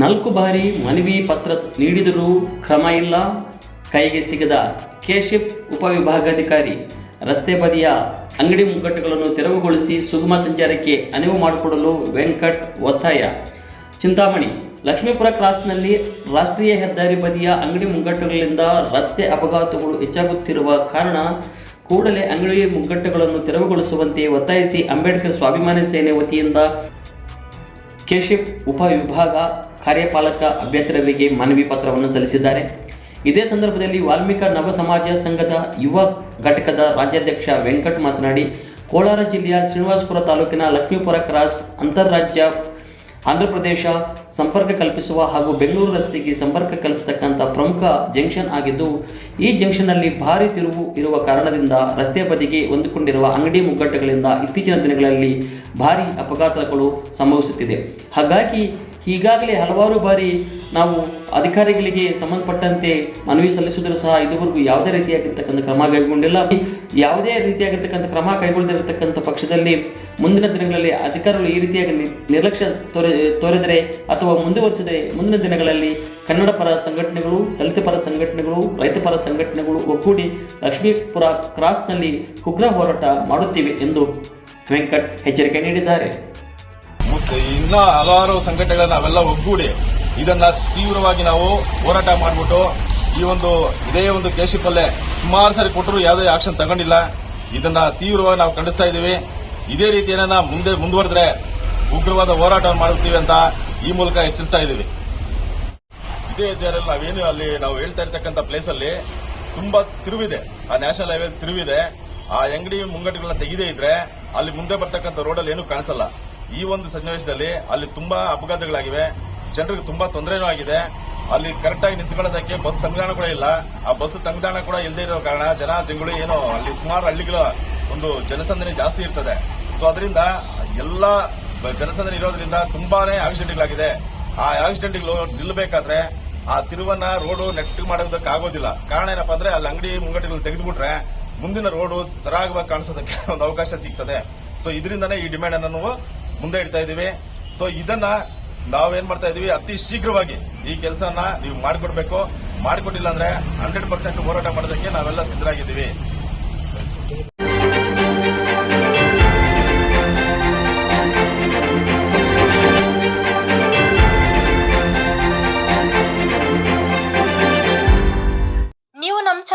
ನಾಲ್ಕು ಬಾರಿ ಮನವಿ ಪತ್ರ ನೀಡಿದರೂ ಕ್ರಮ ಇಲ್ಲ. ಕೈಗೆ ಸಿಗದ ಕೆಶಿಪ್ ಉಪವಿಭಾಗಾಧಿಕಾರಿ ರಸ್ತೆ ಬದಿಯ ಅಂಗಡಿ ಮುಗ್ಗಟ್ಟುಗಳನ್ನು ತೆರವುಗೊಳಿಸಿ ಸುಗಮ ಸಂಚಾರಕ್ಕೆ ಅನುವು ಮಾಡಿಕೊಡಲು ವೆಂಕಟ್ ಒತ್ತಾಯ. ಚಿಂತಾಮಣಿ, ಲಕ್ಷ್ಮೀಪುರ ಕ್ರಾಸ್ನಲ್ಲಿ ರಾಷ್ಟ್ರೀಯ ಹೆದ್ದಾರಿ ಬದಿಯ ಅಂಗಡಿ ಮುಗ್ಗಟ್ಟುಗಳಿಂದ ರಸ್ತೆ ಅಪಘಾತಗಳು ಹೆಚ್ಚಾಗುತ್ತಿರುವ ಕಾರಣ ಕೂಡಲೇ ಅಂಗಡಿ ಮುಗ್ಗಟ್ಟುಗಳನ್ನು ತೆರವುಗೊಳಿಸುವಂತೆ ಒತ್ತಾಯಿಸಿ ಅಂಬೇಡ್ಕರ್ ಸ್ವಾಭಿಮಾನಿ ಸೇನೆ ವತಿಯಿಂದ ಕೆಶಿಪ್ ಉಪವಿಭಾಗ ಕಾರ್ಯಪಾಲಕ ಅಭ್ಯರ್ಥಿಗಳಿಗೆ ಮನವಿ ಪತ್ರವನ್ನು ಸಲ್ಲಿಸಿದ್ದಾರೆ. ಇದೇ ಸಂದರ್ಭದಲ್ಲಿ ವಾಲ್ಮೀಕ ನವ ಸಮಾಜ ಸಂಘದ ಯುವ ಘಟಕದ ರಾಜ್ಯಾಧ್ಯಕ್ಷ ವೆಂಕಟ್ ಮಾತನಾಡಿ, ಕೋಲಾರ ಜಿಲ್ಲೆಯ ಶ್ರೀನಿವಾಸಪುರ ತಾಲೂಕಿನ ಲಕ್ಷ್ಮೀಪುರ ಕ್ರಾಸ್ ಅಂತಾರಾಜ್ಯ ಆಂಧ್ರಪ್ರದೇಶ ಸಂಪರ್ಕ ಕಲ್ಪಿಸುವ ಹಾಗೂ ಬೆಂಗಳೂರು ರಸ್ತೆಗೆ ಸಂಪರ್ಕ ಕಲ್ಪಿಸತಕ್ಕಂಥ ಪ್ರಮುಖ ಜಂಕ್ಷನ್ ಆಗಿದ್ದು, ಈ ಜಂಕ್ಷನ್ನಲ್ಲಿ ಭಾರಿ ತಿರುವು ಇರುವ ಕಾರಣದಿಂದ ರಸ್ತೆ ಬದಿಗೆ ಹೊಂದಿಕೊಂಡಿರುವ ಅಂಗಡಿ ಮುಗ್ಗಟ್ಟುಗಳಿಂದ ಇತ್ತೀಚಿನ ದಿನಗಳಲ್ಲಿ ಭಾರಿ ಅಪಘಾತಗಳು ಸಂಭವಿಸುತ್ತಿದೆ. ಹಾಗಾಗಿ ಈಗಾಗಲೇ ಹಲವಾರು ಬಾರಿ ನಾವು ಅಧಿಕಾರಿಗಳಿಗೆ ಸಂಬಂಧಪಟ್ಟಂತೆ ಮನವಿ ಸಲ್ಲಿಸಿದರೂ ಸಹ ಇದುವರೆಗೂ ಯಾವುದೇ ರೀತಿಯಾಗಿರ್ತಕ್ಕಂಥ ಕ್ರಮ ಕೈಗೊಂಡಿಲ್ಲ. ಯಾವುದೇ ರೀತಿಯಾಗಿರ್ತಕ್ಕಂಥ ಕ್ರಮ ಕೈಗೊಳ್ಳದಿರತಕ್ಕಂಥ ಪಕ್ಷದಲ್ಲಿ ಮುಂದಿನ ದಿನಗಳಲ್ಲಿ ಅಧಿಕಾರಿಗಳು ಈ ರೀತಿಯಾಗಿ ನಿರ್ಲಕ್ಷ್ಯ ತೋರೆ, ತೋರಿದರೆ ಅಥವಾ ಮುಂದುವರಿಸಿದರೆ ಮುಂದಿನ ದಿನಗಳಲ್ಲಿ ಕನ್ನಡ ಪರ ಸಂಘಟನೆಗಳು, ದಲಿತ ಪರ ಸಂಘಟನೆಗಳು, ರೈತ ಪರ ಸಂಘಟನೆಗಳು ಒಗ್ಗೂಡಿ ಲಕ್ಷ್ಮೀಪುರ ಕ್ರಾಸ್ನಲ್ಲಿ ಉಗ್ರ ಹೋರಾಟ ಮಾಡುತ್ತಿವೆ ಎಂದು ವೆಂಕಟ್ ಎಚ್ಚರಿಕೆ ನೀಡಿದ್ದಾರೆ. ಇನ್ನ ಹಲವಾರು ಸಂಘಟನೆಗಳನ್ನ ನಾವೆಲ್ಲ ಒಗ್ಗೂಡಿ ಇದನ್ನ ತೀವ್ರವಾಗಿ ನಾವು ಹೋರಾಟ ಮಾಡಿಬಿಟ್ಟು ಈ ಒಂದು ಇದೇ ಒಂದು ಕೇಶಿಪಲ್ಲೆ ಸುಮಾರು ಸಾರಿ ಕೊಟ್ಟರು ಯಾವುದೇ ಆಕ್ಷನ್ ತಗೊಂಡಿಲ್ಲ. ಇದನ್ನ ತೀವ್ರವಾಗಿ ನಾವು ಖಂಡಿಸ್ತಾ ಇದ್ದೀವಿ. ಇದೇ ರೀತಿ ಏನನ್ನ ಮುಂದೆ ಮುಂದುವರೆದ್ರೆ ಉಗ್ರವಾದ ಹೋರಾಟ ಮಾಡುತ್ತೀವಿ ಅಂತ ಈ ಮೂಲಕ ಎಚ್ಚರಿಸ್ತಾ ಇದ್ದೀವಿ. ಇದೇ ಇದ್ದಾರಲ್ಲ ನಾವೇನು ಅಲ್ಲಿ ನಾವು ಹೇಳ್ತಾ ಇರ್ತಕ್ಕಂಥ ಪ್ಲೇಸ್ ಅಲ್ಲಿ ತುಂಬಾ ತಿರುವಿದೆ. ಆ ನ್ಯಾಷನಲ್ ಹೈವೇ ತಿರುವಿದೆ. ಆ ಅಂಗಡಿ ಮುಂಗಡಿಗಳನ್ನ ತೆಗೆದೇ ಇದ್ರೆ ಅಲ್ಲಿ ಮುಂದೆ ಬರ್ತಕ್ಕಂಥ ರೋಡಲ್ಲಿ ಏನು ಕಾಣಿಸಲ್ಲ. ಈ ಒಂದು ಸನ್ನಿವೇಶದಲ್ಲಿ ಅಲ್ಲಿ ತುಂಬಾ ಅಪಘಾತಗಳಾಗಿವೆ. ಜನರಿಗೆ ತುಂಬಾ ತೊಂದರೆನೂ ಆಗಿದೆ. ಅಲ್ಲಿ ಕರೆಕ್ಟ್ ಆಗಿ ನಿಂತ್ಕೊಳ್ಳೋದಕ್ಕೆ ಬಸ್ ಸಂವಿಧಾನ ಕೂಡ ಇಲ್ಲ. ಆ ಬಸ್ ತಂಗುದಾಣ ಕೂಡ ಇಲ್ಲದೆ ಇರೋ ಕಾರಣ ಜನ ಜಂಗುಳಿ ಏನೋ ಅಲ್ಲಿ ಸುಮಾರು ಹಳ್ಳಿಗಳ ಒಂದು ಜನಸಂದಣಿ ಜಾಸ್ತಿ ಇರ್ತದೆ. ಸೊ ಅದರಿಂದ ಎಲ್ಲ ಜನಸಂದಣಿ ಇರೋದ್ರಿಂದ ತುಂಬಾನೇ ಆಕ್ಸಿಡೆಂಟ್ಗಳಾಗಿದೆ. ಆ ಆಕ್ಸಿಡೆಂಟ್ಗಳು ನಿಲ್ಲಬೇಕಾದ್ರೆ ಆ ತಿರುವನ್ನ ರೋಡು ನೆಟ್ಟಿಗೆ ಮಾಡೋದಕ್ಕೆ ಆಗೋದಿಲ್ಲ. ಕಾರಣ ಏನಪ್ಪಾ ಅಂದ್ರೆ ಅಲ್ಲಿ ಅಂಗಡಿ ಮುಂಗಟ್ಟುಗಳು ತೆಗೆದುಬಿಟ್ರೆ ಮುಂದಿನ ರೋಡು ಸರಾಗವಾಗಿ ಕಾಣಿಸೋದಕ್ಕೆ ಒಂದು ಅವಕಾಶ ಸಿಗ್ತದೆ. ಸೊ ಇದರಿಂದನೇ ಈ ಡಿಮ್ಯಾಂಡ್ ಅನ್ನು ನಾವು ಮುಂದೆ ಇಡ್ತಾ ಇದೀವಿ ಸೊ ಇದನ್ನ ನಾವೇನ್ ಮಾಡ್ತಾ ಇದೀವಿ ಅತಿ ಶೀಘ್ರವಾಗಿ ಈ ಕೆಲಸನ ನೀವು ಮಾಡಿಕೊಡ್ಬೇಕು. ಮಾಡಿಕೊಟ್ಟಿಲ್ಲ ಅಂದ್ರೆ ಹಂಡ್ರೆಡ್ ಪರ್ಸೆಂಟ್ ಹೋರಾಟ ಮಾಡೋದಕ್ಕೆ ನಾವೆಲ್ಲ ಸಿದ್ಧರಾಗಿದ್ದೀವಿ.